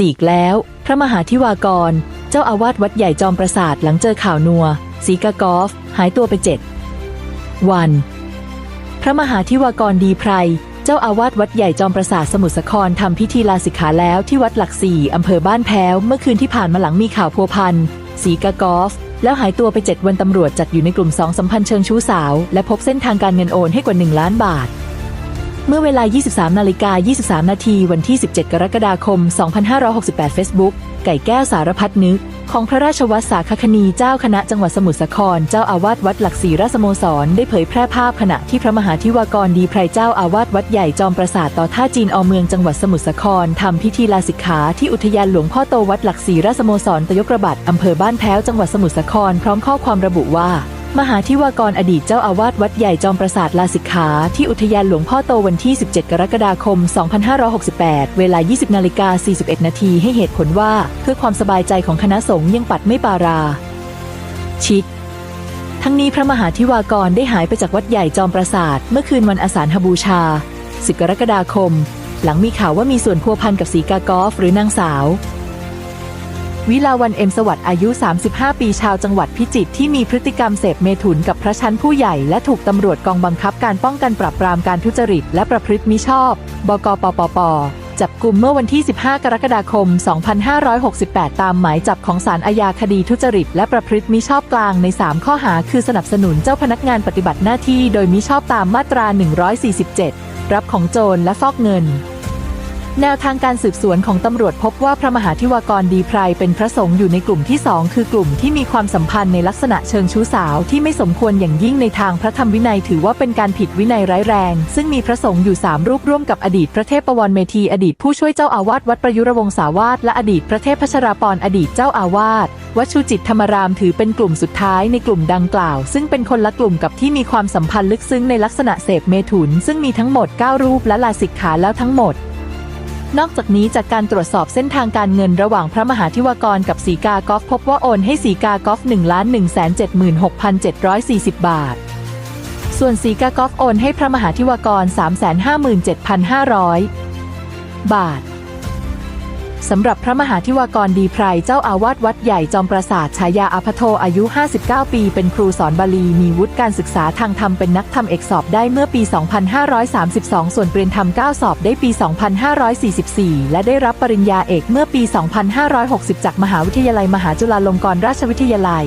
สีกแล้ว พระมหาธิวากร เจ้าอาวาสวัดใหญ่จอมปราสาทหลังเจอข่าวนัว สีกากอฟ หายตัวไปเจ็ดวัน พระมหาธิวากรดีไพร เจ้าอาวาสวัดใหญ่จอมปราสาทสมุทรสาครทำพิธีลาสิกขาแล้วที่วัดหลักสี่อำเภอบ้านแพ้ว เมื่อคืนที่ผ่านมาหลังมีข่าวพัวพันสีกากอฟแล้วหายตัวไป 7 วันตำรวจจัดอยู่ในกลุ่มสองสัมพันธ์เชิงชู้สาว และพบเส้นทางการเงินโอนให้กว่า 1 ล้านบาท เมื่อเวลา 23 นาฬิกา 23 นาที วันที่ 17 กรกฎาคม 2568 Facebook ไก่แก้วสารพัดนึก ของพระราชวัตรสาคคณีเจ้าคณะจังหวัดสมุทรสาคร เจ้าอาวาสวัดหลักศรีราสโมสร ได้เผยแพร่ภาพขณะที่พระมหาธิวากรดีไพรเจ้าอาวาสวัดใหญ่จอมปราสาทต่อท่าจีนอเมืองจังหวัดสมุทรสาครทำพิธีลาสิกขาที่อุทยานหลวงพ่อโตวัดหลักศรีราสโมสรตยกระบัดอำเภอบ้านแพ้วจังหวัดสมุทรสาครพร้อมข้อความระบุว่า มหาธิวากรอดีตเจ้าอาวาสวัดใหญ่จอมปราสาทลาสิกขา ที่อุทยานหลวงพ่อโตวันที่ 17 กรกฎาคม 2568 เวลา 20นาฬิกา41 นาทีให้เหตุผลว่า เพื่อความสบายใจของคณะสงฆ์ยังปัดไม่ปารา ชิดทั้งนี้พระมหาธิวากรได้หายไปจากวัดใหญ่จอมปราสาทเมื่อคืนวันอาสาฬหบูชา 10 กรกฎาคม หลังมีข่าวว่ามีส่วนพัวพันกับสีกากอฟหรือนางสาว วิลาวันเอ็มสวัสดิ์อายุ 35 ปีชาวจังหวัดพิจิตรที่มีพฤติกรรมเสพเมถุนกับพระชั้นผู้ใหญ่และถูกตำรวจกองบังคับการป้องกันปราบปรามการทุจริตและประพฤติมิชอบ บกปปปจับกลุ่มเมื่อวันที่ 15 กรกฎาคม 2568 ตามหมายจับของศาลอาญาคดีทุจริต และประพฤติมิชอบกลางใน 3 ข้อหา คือสนับสนุนเจ้าพนักงานปฏิบัติหน้าที่โดยมิชอบตามมาตรา 147 รับของโจรและฟอกเงิน แนวทางการสืบสวนของตำรวจพบว่าพระมหาธิวากรดีไพรเป็นพระสงฆ์อยู่ในกลุ่มที่ 2 คือกลุ่มที่มีความสัมพันธ์ในลักษณะเชิงชู้สาวที่ไม่สมควรอย่างยิ่งในทางพระธรรมวินัยถือว่าเป็นการผิดวินัยร้ายแรง ซึ่งมีพระสงฆ์อยู่ 3 รูปร่วมกับอดีตพระเทพประวันเมธีอดีตผู้ช่วยเจ้าอาวาสวัดประยุรวงศาวาสและอดีตพระเทพพัชราปรอดีตเจ้าอาวาสวัดชูจิตธรรมรามถือเป็นกลุ่มสุดท้ายในกลุ่มดังกล่าว ซึ่งเป็นคนละกลุ่มกับที่มีความสัมพันธ์ลึกซึ้งในลักษณะเสพเมถุน ซึ่งมีทั้งหมด 9 รูปและลาสิกขาแล้วทั้งหมด นอกจากนี้จากการตรวจสอบเส้นทางการเงินระหว่างพระมหาธิวากรกับสีกากอฟพบว่าโอนให้สีกากอฟ1 1 7 6 7 4 0 บาท ส่วนสีกากอฟโอนให้พระมหาธิวากร 357,500 บาท สำหรับพระมหาธิวากรดีไพรเจ้าอาวาสวัดใหญ่จอมปราสาทฉายาอภโทอายุ 59 ปี เป็นครูสอนบาลีมีวุฒิการศึกษาทางธรรมเป็นนักธรรมเอกสอบได้เมื่อปี 2532 ส่วนเปลี่ยนธรรม9สอบได้ปี 2544 และได้รับปริญญาเอกเมื่อปี 2560 จากมหาวิทยาลัยมหาจุฬาลงกรณราชวิทยาลัย